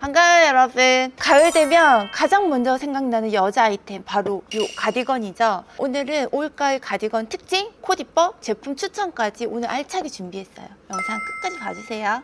반가워요 여러분. 가을 되면 가장 먼저 생각나는 여자 아이템 바로 요 가디건이죠. 오늘은 올가을 가디건 특징, 코디법, 제품 추천까지 오늘 알차게 준비했어요. 영상 끝까지 봐주세요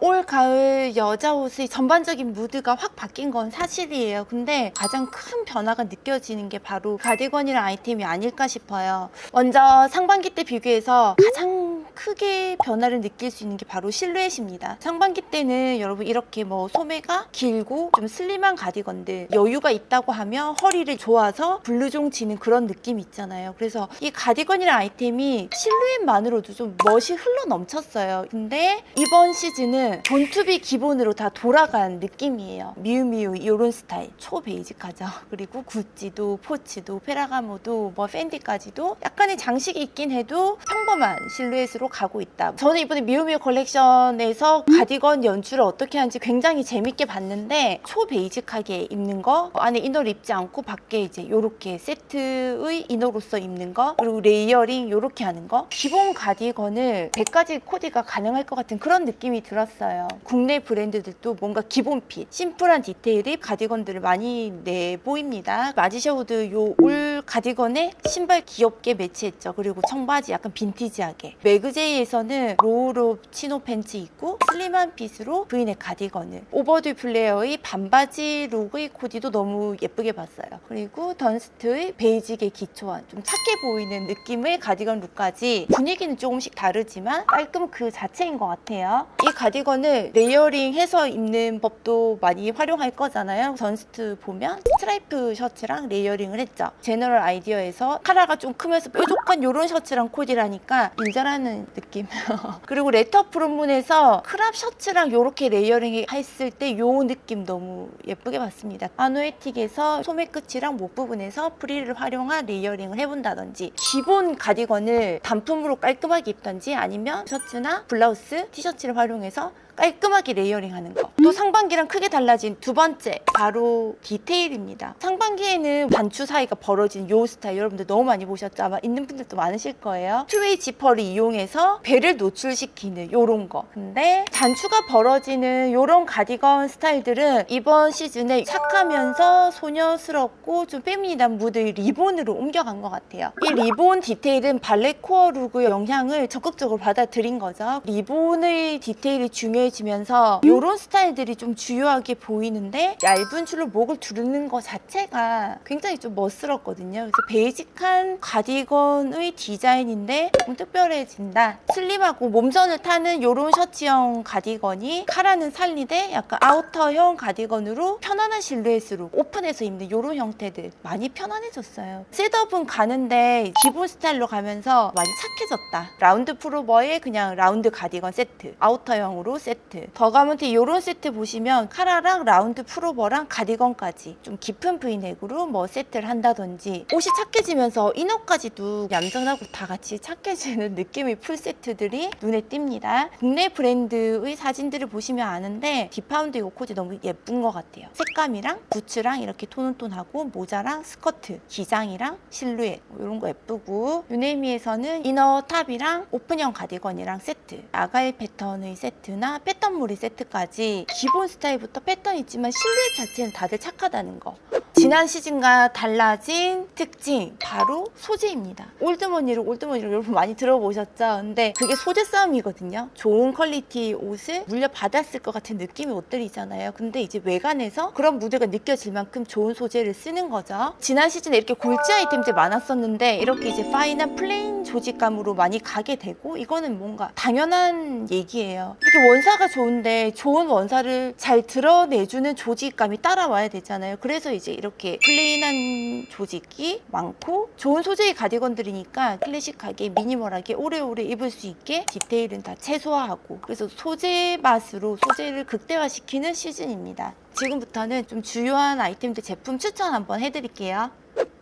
올 가을 여자 옷의 전반적인 무드가 확 바뀐 건 사실이에요. 근데 가장 큰 변화가 느껴지는 게 바로 가디건이라는 아이템이 아닐까 싶어요. 먼저 상반기 때 비교해서 가장 크게 변화를 느낄 수 있는 게 바로 실루엣입니다. 상반기 때는 여러분 이렇게 뭐 소매가 길고 좀 슬림한 가디건들 여유가 있다고 하면 허리를 조아서 블루종 치는 그런 느낌 있잖아요. 그래서 이 가디건이라는 아이템이 실루엣만으로도 좀 멋이 흘러 넘쳤어요. 근데 이번 시즌 은 본투비 기본으로 다 돌아간 느낌이에요. 미우미우 이런 스타일 초 베이직하죠. 그리고 구찌도 포치도 페라가모도 뭐 팬디까지도 약간의 장식이 있긴 해도 평범한 실루엣으로 가고 있다. 저는 이번에 미우미우 컬렉션에서 가디건 연출을 어떻게 하는지 굉장히 재밌게 봤는데 초 베이직하게 입는 거 안에 이너를 입지 않고 밖에 이제 이렇게 세트의 이너로서 입는 거 그리고 레이어링 이렇게 하는 거 기본 가디건을 100가지 코디가 가능할 것 같은 그런 느낌이 들 었어요. 국내 브랜드들도 뭔가 기본 핏, 심플한 디테일의 가디건들을 많이 내 보입니다. 마지샤우드 요올 가디건에 신발 귀엽게 매치했죠. 그리고 청바지 약간 빈티지하게. 매그제이에서는 로우롭 치노 팬츠 입고 슬림한 핏으로 브이넥 가디건을. 오버드 플레어의 반바지 룩의 코디도 너무 예쁘게 봤어요. 그리고 던스트의 베이직에 기초한 좀 착해 보이는 느낌의 가디건 룩까지 분위기는 조금씩 다르지만 깔끔 그 자체인 것 같아요. 이 가디건을 레이어링해서 입는 법도 많이 활용할 거잖아요. 던스트 보면 스트라이프 셔츠랑 레이어링을 했죠. 제너럴 아이디어에서 카라가 좀 크면서 뾰족한 이런 셔츠랑 코디라니까 일잘하는 느낌. 그리고 레터 프롬문에서 크랍 셔츠랑 이렇게 레이어링 했을 때이 느낌 너무 예쁘게 봤습니다. 아노에틱에서 소매 끝이랑 목 부분에서 프리를 활용한 레이어링을 해본다든지 기본 가디건을 단품으로 깔끔하게 입던지 아니면 셔츠나 블라우스, 티셔츠를 활용해서 깔끔하게 레이어링 하는 거. 또 상반기랑 크게 달라진 두 번째, 바로 디테일입니다. 상반기에는 단추 사이가 벌어진 요 스타일 여러분들 너무 많이 보셨죠? 아마 있는 분들도 많으실 거예요. 투웨이 지퍼를 이용해서 배를 노출시키는 요런 거. 근데 단추가 벌어지는 요런 가디건 스타일들은 이번 시즌에 착하면서 소녀스럽고 좀 페미니한 무드의 리본으로 옮겨간 것 같아요. 이 리본 디테일은 발레 코어 룩의 영향을 적극적으로 받아들인 거죠. 리본의 디테일이 중요해지면서 이런 스타일들이 좀 주요하게 보이는데 얇은 줄로 목을 두르는 것 자체가 굉장히 좀 멋스럽거든요. 그래서 베이직한 가디건의 디자인인데 좀 특별해진다. 슬림하고 몸선을 타는 이런 셔츠형 가디건이 카라는 살리되 약간 아우터형 가디건으로 편안한 실루엣으로 오픈해서 입는 이런 형태들 많이 편안해졌어요. 셋업은 가는데 기본 스타일로 가면서 많이 착해졌다. 라운드 프로버의 그냥 라운드 가디건 세트, 아우터형으로 세트. 더 가면 이런 세트 보시면 카라랑 라운드 프로버랑 가디건까지 좀 깊은 브이넥으로 뭐 세트를 한다든지 옷이 착해지면서 이너까지도 얌전하고 다 같이 착해지는 느낌의 풀 세트들이 눈에 띕니다. 국내 브랜드의 사진들을 보시면 아는데 디파운드 이 코디 너무 예쁜 것 같아요. 색감이랑 부츠랑 이렇게 톤온톤하고 모자랑 스커트, 기장이랑 실루엣 이런 거 예쁘고 유네미에서는 이너 탑이랑 오픈형 가디건이랑 세트 아가일 패턴의 세트나 패턴무리 세트까지 기본 스타일부터 패턴 있지만 실루엣 자체는 다들 착하다는 거 지난 시즌과 달라진 특징 바로 소재입니다. 올드머니를 올드머니를 여러분 많이 들어보셨죠? 근데 그게 소재 싸움이거든요. 좋은 퀄리티 옷을 물려받았을 것 같은 느낌의 옷들이잖아요. 근데 이제 외관에서 그런 무드가 느껴질 만큼 좋은 소재를 쓰는 거죠. 지난 시즌에 이렇게 골지 아이템들 많았었는데 이렇게 이제 파인한 플레인 조직감으로 많이 가게 되고 이거는 뭔가 당연한 얘기예요. 이렇게 원사가 좋은데 좋은 원사를 잘 드러내주는 조직감이 따라와야 되잖아요. 그래서 이제 이렇게 플레인한 조직이 많고 좋은 소재의 가디건들이니까 클래식하게 미니멀하게 오래오래 입을 수 있게 디테일은 다 최소화하고 그래서 소재 맛으로 소재를 극대화시키는 시즌입니다. 지금부터는 좀 주요한 아이템들 제품 추천 한번 해드릴게요.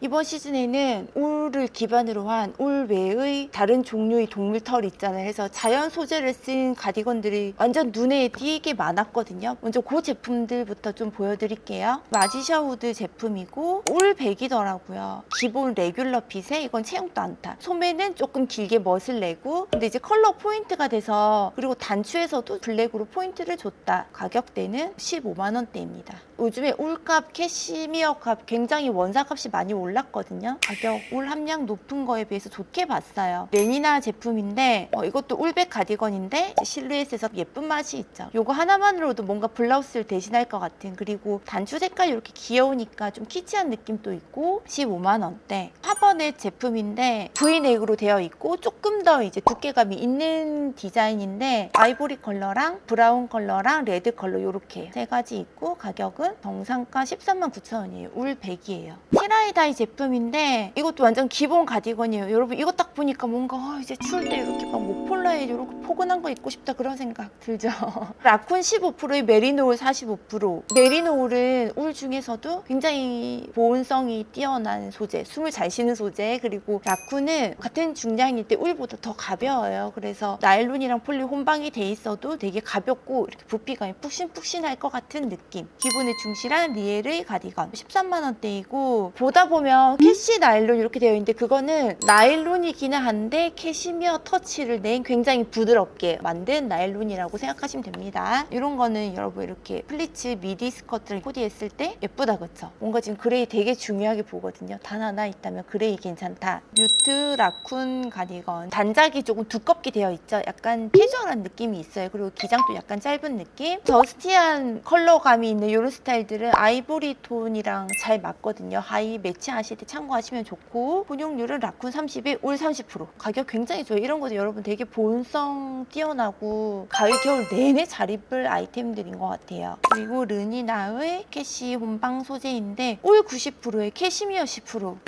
이번 시즌에는 울을 기반으로 한 울 외의 다른 종류의 동물 털 있잖아요. 해서 자연 소재를 쓴 가디건들이 완전 눈에 띄게 많았거든요. 먼저 그 제품들부터 좀 보여드릴게요. 마지샤 후드 제품이고 울 백이더라고요. 기본 레귤러 핏에 이건 체형도 안 타. 소매는 조금 길게 멋을 내고 근데 이제 컬러 포인트가 돼서 그리고 단추에서도 블랙으로 포인트를 줬다. 가격대는 15만 원대입니다. 요즘에 울값, 캐시미어 값 굉장히 원사값이 많이 올 랐거든요. 가격 울 함량 높은 거에 비해서 좋게 봤어요. 레니나 제품인데 어, 이것도 울백 가디건인데 실루엣에서 예쁜 맛이 있죠. 요거 하나만으로도 뭔가 블라우스를 대신할 것 같은 그리고 단추 색깔 이렇게 귀여우니까 좀 키치한 느낌도 있고 15만 원대. 파버넷 제품인데 V넥으로 되어 있고 조금 더 이제 두께감이 있는 디자인인데 아이보리 컬러랑 브라운 컬러랑 레드 컬러 이렇게 세 가지 있고 가격은 정상가 13만 9천 원이에요. 울 100이에요. 티라이다이 제품인데 이것도 완전 기본 가디건이에요. 여러분 이거 딱 보니까 뭔가 아, 이제 추울 때 이렇게 막 목폴라에 이렇게 포근한 거 입고 싶다 그런 생각 들죠. 라쿤 15%의 메리노울 45% 메리노울은 울 중에서도 굉장히 보온성이 뛰어난 소재, 숨을 잘 쉬는 소재 그리고 라쿤은 같은 중량일 때 울보다 더 가벼워요. 그래서 나일론이랑 폴리 혼방이 돼 있어도 되게 가볍고 이렇게 부피감이 푹신푹신할 것 같은 느낌. 기본에 충실한 리엘의 가디건 13만 원대이고 보다 보면 캐시 나일론 이렇게 되어 있는데 그거는 나일론이기는 한데 캐시미어 터치를 낸 굉장히 부드럽게 만든 나일론이라고 생각하시면 됩니다. 이런 거는 여러분 이렇게 플리츠 미디 스커트를 코디했을 때 예쁘다 그쵸? 뭔가 지금 그레이 되게 중요하게 보거든요. 단 하나 있다면 그레이 괜찮다. 뮤트 라쿤 가디건 단작이 조금 두껍게 되어 있죠. 약간 캐주얼한 느낌이 있어요. 그리고 기장도 약간 짧은 느낌. 저스티한 컬러감이 있는 이런 스타일들은 아이보리 톤이랑 잘 맞거든요. 하이 매치 하실 때 참고하시면 좋고 분용률은 라쿤 30에 올 30% 가격 굉장히 좋아요. 이런 것도 여러분 되게 본성 뛰어나고 가을 겨울 내내 잘 입을 아이템들인 것 같아요. 그리고 르니나의 캐시 혼방 소재인데 올 90%에 캐시미어 10%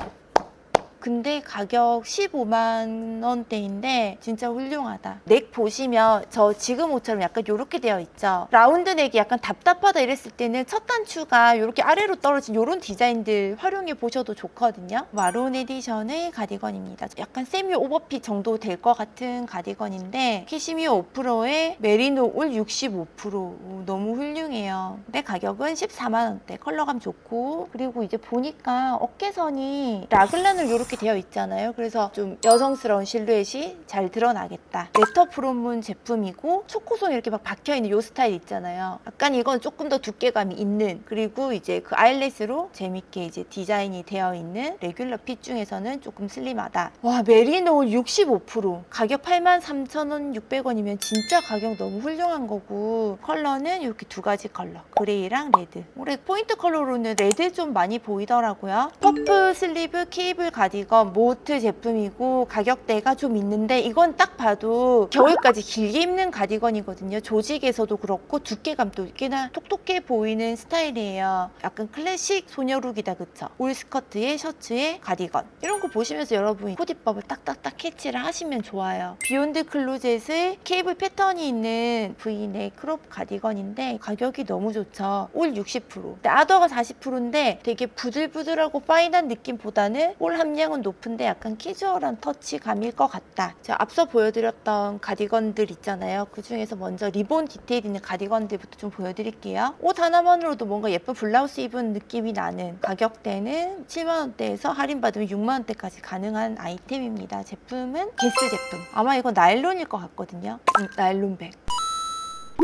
근데 가격 15만 원대인데 진짜 훌륭하다. 넥 보시면 저 지금 옷처럼 약간 이렇게 되어 있죠. 라운드 넥이 약간 답답하다 이랬을 때는 첫 단추가 이렇게 아래로 떨어진 이런 디자인들 활용해 보셔도 좋거든요. 마론 에디션의 가디건입니다. 약간 세미 오버핏 정도 될 것 같은 가디건인데 캐시미어 5%에 메리노 울65% 오, 너무 훌륭해요. 근데 가격은 14만 원대. 컬러감 좋고 그리고 이제 보니까 어깨선이 라글란으로 이렇게 되어 있잖아요. 그래서 좀 여성스러운 실루엣이 잘 드러나겠다. 레터 프롬문 제품이고 초코송 이렇게 막 박혀 있는 요 스타일 있잖아요. 약간 이건 조금 더 두께감이 있는 그리고 이제 그 아일렛으로 재밌게 이제 디자인이 되어 있는 레귤러 핏 중에서는 조금 슬림하다. 와 메리노 65% 가격 83,600원이면 진짜 가격 너무 훌륭한 거고 컬러는 이렇게 두 가지 컬러 그레이랑 레드. 올해 포인트 컬러로는 레드 좀 많이 보이더라고요. 퍼프 슬리브 케이블 가디건 모트 제품이고 가격대가 좀 있는데 이건 딱 봐도 겨울까지 길게 입는 가디건이거든요. 조직에서도 그렇고 두께감도 꽤나 톡톡해 보이는 스타일이에요. 약간 클래식 소녀룩이다 그쵸? 올 스커트에 셔츠에 가디건 이런 거 보시면서 여러분이 코디법을 딱딱딱 캐치를 하시면 좋아요. 비욘드 클로젯의 케이블 패턴이 있는 V넥 크롭 가디건인데 가격이 너무 좋죠. 올 60%. 근데 아더가 40%인데 되게 부들부들하고 파인한 느낌보다는 올 함량은 높은데 약간 캐주얼한 터치감일 것 같다. 제가 앞서 보여드렸던 가디건들 있잖아요. 그 중에서 먼저 리본 디테일 있는 가디건들부터 좀 보여드릴게요. 옷 하나만으로도 뭔가 예쁜 블라우스 입은 느낌이 나는 가격대는 7만원대에서 할인받으면 6만원대까지 가능한 아이템입니다. 제품은 게스 제품. 아마 이거 나일론일 것 같거든요. 음, 나일론백.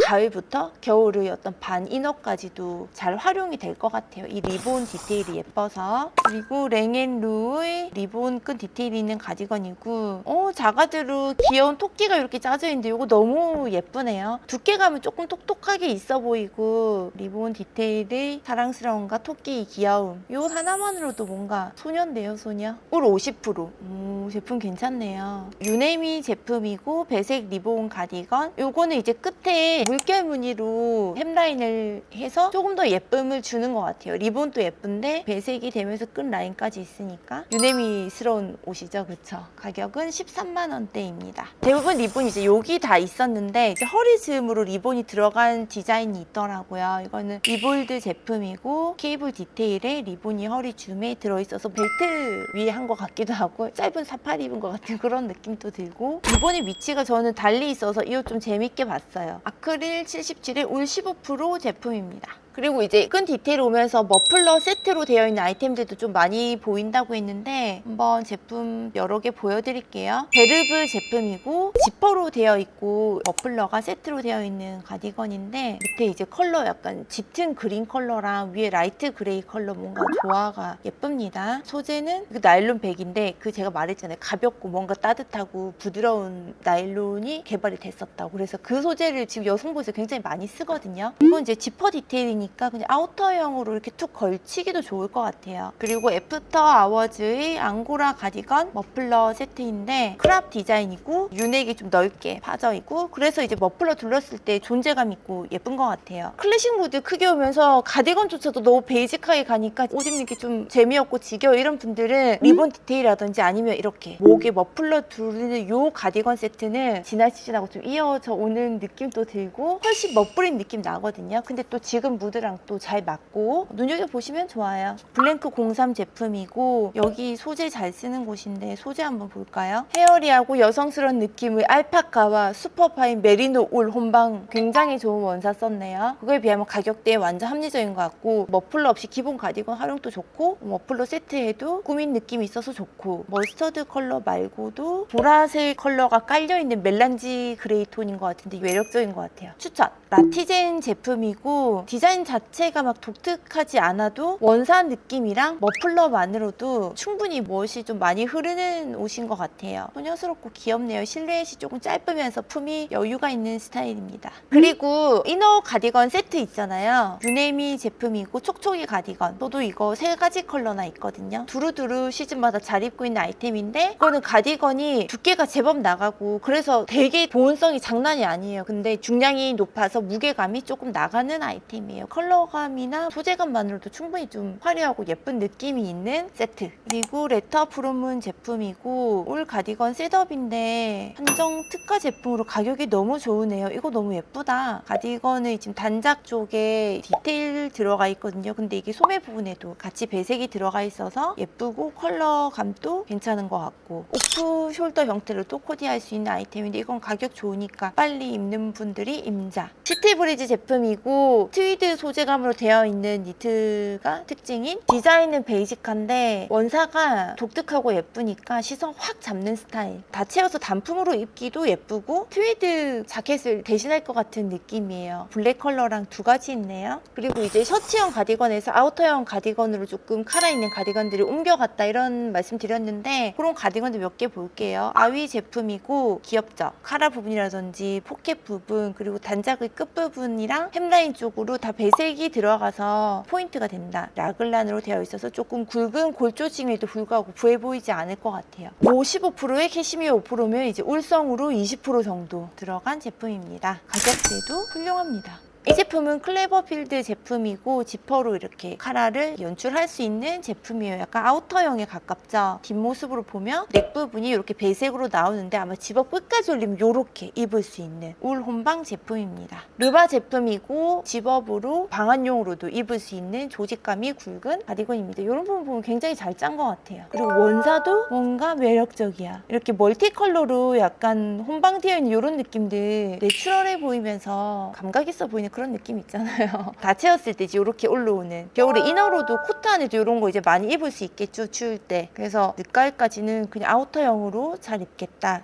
가을부터 겨울의 어떤 반 이너까지도 잘 활용이 될 것 같아요. 이 리본 디테일이 예뻐서. 그리고 랭앤루의 리본 끈 디테일이 있는 가디건이고 어 자가드로 귀여운 토끼가 이렇게 짜져 있는데 이거 너무 예쁘네요. 두께감은 조금 똑똑하게 있어 보이고 리본 디테일의 사랑스러움과 토끼의 귀여움 이 하나만으로도 뭔가 소년데요 소녀. 올 50%. 오, 제품 괜찮네요. 유네미 제품이고 배색 리본 가디건 요거는 이제 끝에 물결 무늬로 햄라인을 해서 조금 더 예쁨을 주는 것 같아요. 리본도 예쁜데 배색이 되면서 끈 라인까지 있으니까 유네미스러운 옷이죠. 그쵸? 가격은 13만 원대입니다. 대부분 리본이 이제 여기 다 있었는데 이제 허리 즈음으로 리본이 들어간 디자인이 있더라고요. 이거는 리볼드 제품이고 케이블 디테일에 리본이 허리 줌에 들어있어서 벨트 위에 한 것 같기도 하고 짧은 사파리 입은 것 같은 그런 느낌도 들고 리본의 위치가 저는 달리 있어서 이 옷 좀 재밌게 봤어요. 아크 릴 77에 울15% 제품입니다. 그리고 이제 끈 디테일 오면서 머플러 세트로 되어 있는 아이템들도 좀 많이 보인다고 했는데 한번 제품 여러 개 보여드릴게요. 베르브 제품이고 지퍼로 되어 있고 머플러가 세트로 되어 있는 가디건인데 밑에 이제 컬러 약간 짙은 그린 컬러랑 위에 라이트 그레이 컬러 뭔가 조화가 예쁩니다. 소재는 그 나일론 백인데 그 제가 말했잖아요. 가볍고 뭔가 따뜻하고 부드러운 나일론이 개발이 됐었다고. 그래서 그 소재를 지금 여성복에서 굉장히 많이 쓰거든요. 이건 이제 지퍼 디테일이니까 그냥 아우터형으로 이렇게 툭 걸치기도 좋을 것 같아요. 그리고 애프터 아워즈의 앙고라 가디건 머플러 세트인데 크랍 디자인이고 유넥이 좀 넓게 파져 있고 그래서 이제 머플러 둘렀을 때 존재감 있고 예쁜 것 같아요. 클래식 무드 크게 오면서 가디건조차도 너무 베이직하게 가니까 옷 입는 게 좀 재미없고 지겨워 이런 분들은 리본 디테일이라든지 아니면 이렇게 목에 머플러 두르는 요 가디건 세트는 지난 시즌하고 좀 이어져 오는 느낌도 들고 훨씬 멋부린 느낌 나거든요. 근데 또 지금 무 드랑 또 잘 맞고 눈여겨보시면 좋아요. 블랭크 03 제품이고 여기 소재 잘 쓰는 곳인데 소재 한번 볼까요? 헤어리하고 여성스러운 느낌의 알파카와 슈퍼파인 메리노 울 혼방 굉장히 좋은 원사 썼네요. 그거에 비하면 가격대에 완전 합리적인 것 같고 머플러 없이 기본 가디건 활용도 좋고 머플러 세트에도 꾸민 느낌이 있어서 좋고 머스터드 컬러 말고도 보라색 컬러가 깔려있는 멜란지 그레이 톤인 것 같은데 매력적인 것 같아요. 추천! 라티젠 제품이고 디자인 자체가 막 독특하지 않아도 원산 느낌이랑 머플러만으로도 충분히 멋이 좀 많이 흐르는 옷인 것 같아요. 소녀스럽고 귀엽네요. 실루엣이 조금 짧으면서 품이 여유가 있는 스타일입니다. 그리고 이너 가디건 세트 있잖아요. 유네미 제품이고 촉촉이 가디건. 저도 이거 세 가지 컬러나 있거든요. 두루두루 시즌마다 잘 입고 있는 아이템인데 이거는 가디건이 두께가 제법 나가고 그래서 되게 보온성이 장난이 아니에요. 근데 중량이 높아서 무게감이 조금 나가는 아이템이에요. 컬러감이나 소재감만으로도 충분히 좀 화려하고 예쁜 느낌이 있는 세트. 그리고 레터 프롬은 제품이고 올 가디건 셋업인데 한정 특가 제품으로 가격이 너무 좋으네요. 이거 너무 예쁘다. 가디건의 지금 단작 쪽에 디테일 들어가 있거든요. 근데 이게 소매 부분에도 같이 배색이 들어가 있어서 예쁘고 컬러감도 괜찮은 것 같고 오프 숄더 형태로도 코디할 수 있는 아이템인데 이건 가격 좋으니까 빨리 입는 분들이 임자. 시티 브리지 제품이고 트위드 소재감으로 되어 있는 니트가 특징인 디자인은 베이직한데 원사가 독특하고 예쁘니까 시선 확 잡는 스타일. 다 채워서 단품으로 입기도 예쁘고 트위드 자켓을 대신할 것 같은 느낌이에요. 블랙 컬러랑 두 가지 있네요. 그리고 이제 셔츠형 가디건에서 아우터형 가디건으로 조금 카라 있는 가디건들이 옮겨갔다 이런 말씀 드렸는데 그런 가디건들 몇개 볼게요. 아위 제품이고 귀엽죠? 카라 부분이라든지 포켓 부분 그리고 단작의 끝부분이랑 햄라인 쪽으로 다 배색이 들어가서 포인트가 된다. 라글란으로 되어 있어서 조금 굵은 골조짐에도 불구하고 부해 보이지 않을 것 같아요. 55%에 캐시미어 5%면 이제 울성으로 20% 정도 들어간 제품입니다. 가격대도 훌륭합니다. 이 제품은 클레버필드 제품이고 지퍼로 이렇게 카라를 연출할 수 있는 제품이에요. 약간 아우터형에 가깝죠. 뒷모습으로 보면 넥 부분이 이렇게 배색으로 나오는데 아마 집업 끝까지 올리면 이렇게 입을 수 있는 울 혼방 제품입니다. 르바 제품이고 집업으로 방한용으로도 입을 수 있는 조직감이 굵은 가디건입니다. 이런 부분 보면 굉장히 잘 짠 것 같아요. 그리고 원사도 뭔가 매력적이야. 이렇게 멀티컬러로 약간 혼방되어 있는 이런 느낌들 내추럴해 보이면서 감각 있어 보이 는 그런 느낌 있잖아요. 다 채웠을 때 이제 이렇게 올라오는 겨울에 이너로도 코트 안에도 이런 거 이제 많이 입을 수 있겠죠 추울 때. 그래서 늦가을까지는 그냥 아우터형으로 잘 입겠다.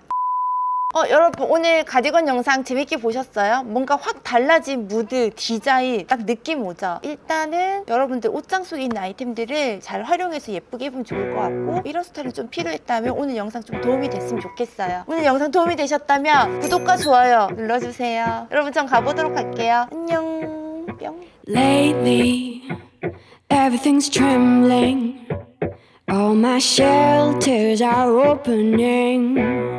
어, 여러분 오늘 가디건 영상 재밌게 보셨어요? 뭔가 확 달라진 무드, 디자인 딱 느낌 오죠? 일단은 여러분들 옷장 속에 있는 아이템들을 잘 활용해서 예쁘게 입으면 좋을 것 같고 이런 스타일이 좀 필요했다면 오늘 영상 좀 도움이 됐으면 좋겠어요. 오늘 영상 도움이 되셨다면 구독과 좋아요 눌러주세요. 여러분 전 가보도록 할게요. 안녕 뿅 Lately, everything's trembling. All my shelters are opening.